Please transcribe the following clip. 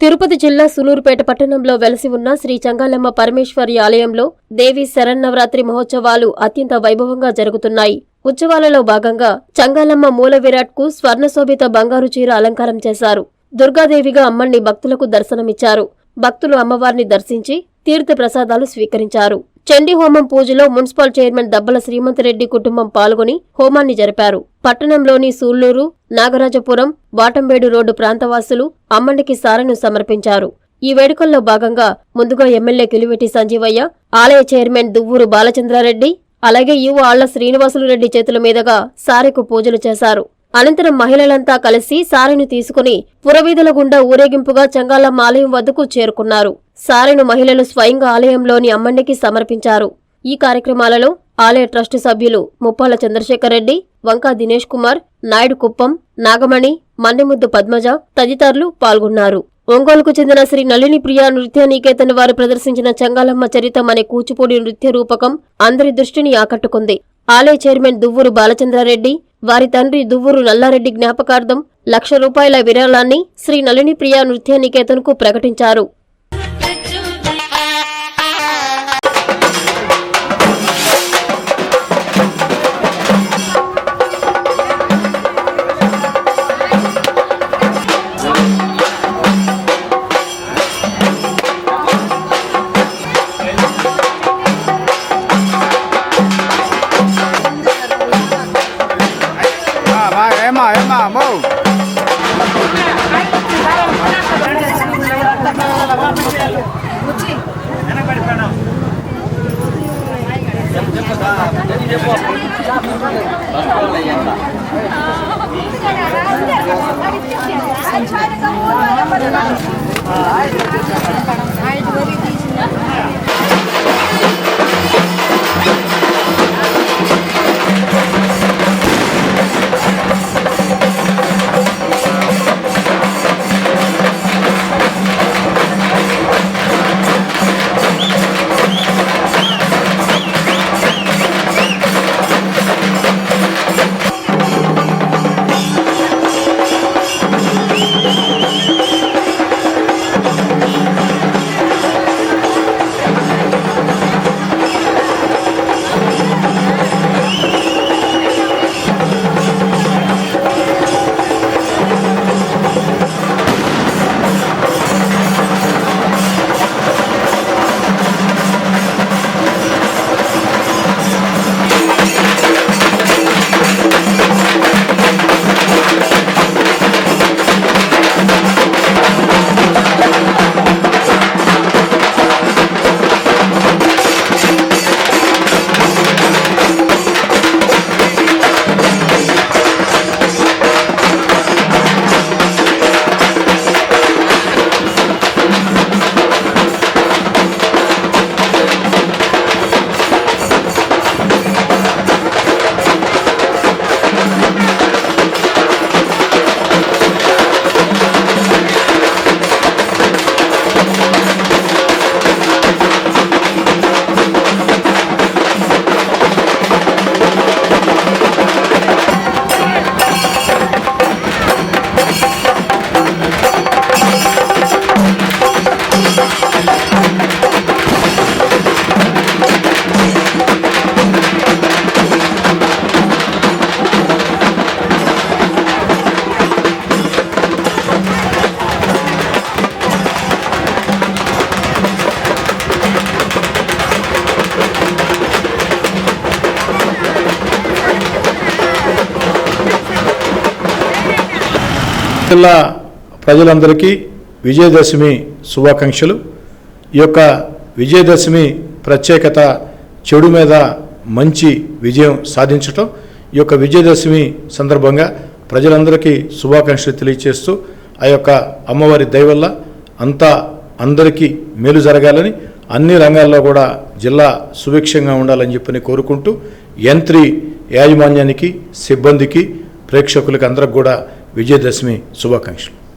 తిరుపతి జిల్లా సులూరుపేట పట్టణంలో వెలసి ఉన్న శ్రీ చంగాలమ్మ పరమేశ్వరి ఆలయంలో దేవి శరన్నవరాత్రి మహోత్సవాలు అత్యంత వైభవంగా జరుగుతున్నాయి. ఉత్సవాలలో భాగంగా చంగాలమ్మ మూల విరాట్కు స్వర్ణశోభిత బంగారు చీర అలంకారం చేశారు. దుర్గాదేవిగా అమ్మణ్ణి భక్తులకు దర్శనమిచ్చారు. భక్తులు అమ్మవారిని దర్శించి తీర్థ ప్రసాదాలు స్వీకరించారు. చండీ హోమం పూజలో మున్సిపల్ చైర్మన్ దబ్బల శ్రీమంతరెడ్డి కుటుంబం పాల్గొని హోమాన్ని జరిపారు. పట్టణంలోని సూళ్ళూరు నాగరాజపురం వాటంబేడు రోడ్డు ప్రాంతవాసులు అమ్మండికి సారెను సమర్పించారు. ఈ వేడుకల్లో భాగంగా ముందుగా ఎమ్మెల్యే కిలివెట్టి సంజీవయ్య ఆలయ చైర్మన్ దువ్వూరు బాలచంద్రారెడ్డి అలాగే యువ ఆళ్ళ శ్రీనివాసులు రెడ్డి చేతుల మీదుగా సారెకు పూజలు చేశారు. అనంతరం మహిళలంతా కలిసి సారెను తీసుకుని పురవీధుల గుండా ఊరేగింపుగా చంగాలమ్మ ఆలయం వద్దకు చేరుకున్నారు. సారెను మహిళలు స్వయంగా ఆలయంలోని అమ్మండికి సమర్పించారు. ఈ కార్యక్రమాలలో ఆలయ ట్రస్టు సభ్యులు ముప్పాల చంద్రశేఖర్ రెడ్డి వంకా దినేష్ కుమార్ నాయుడు కుప్పం నాగమణి మన్నెముద్దు పద్మజ తదితరులు పాల్గొన్నారు. ఒంగోలుకు చెందిన శ్రీ నళిని ప్రియ నృత్య నికేతన్ వారు ప్రదర్శించిన చంగాలమ్మ చరితం అనే కూచిపూడి నృత్య రూపకం అందరి దృష్టిని ఆకట్టుకుంది. ఆలయ చైర్మన్ దువ్వూరు బాలచంద్రారెడ్డి వారి తండ్రి దువ్వూరు నల్లారెడ్డి జ్ఞాపకార్థం లక్ష రూపాయల విరాళాన్ని శ్రీ నళిని ప్రియా నృత్య నికేతన్కు ప్రకటించారు. থামাও జిల్లా ప్రజలందరికీ విజయదశమి శుభాకాంక్షలు. ఈ యొక్క విజయదశమి ప్రత్యేకత చెడు మీద మంచి విజయం సాధించటం. ఈ యొక్క విజయదశమి సందర్భంగా ప్రజలందరికీ శుభాకాంక్షలు తెలియజేస్తూ ఆ యొక్క అమ్మవారి దయవల్ల అంతా అందరికీ మేలు జరగాలని అన్ని రంగాల్లో కూడా జిల్లా సుభిక్షంగా ఉండాలని చెప్పని కోరుకుంటూ యంత్రి యాజమాన్యానికి సిబ్బందికి ప్రేక్షకులకి అందరికి కూడా విజయదశమి శుభాకాంక్షలు.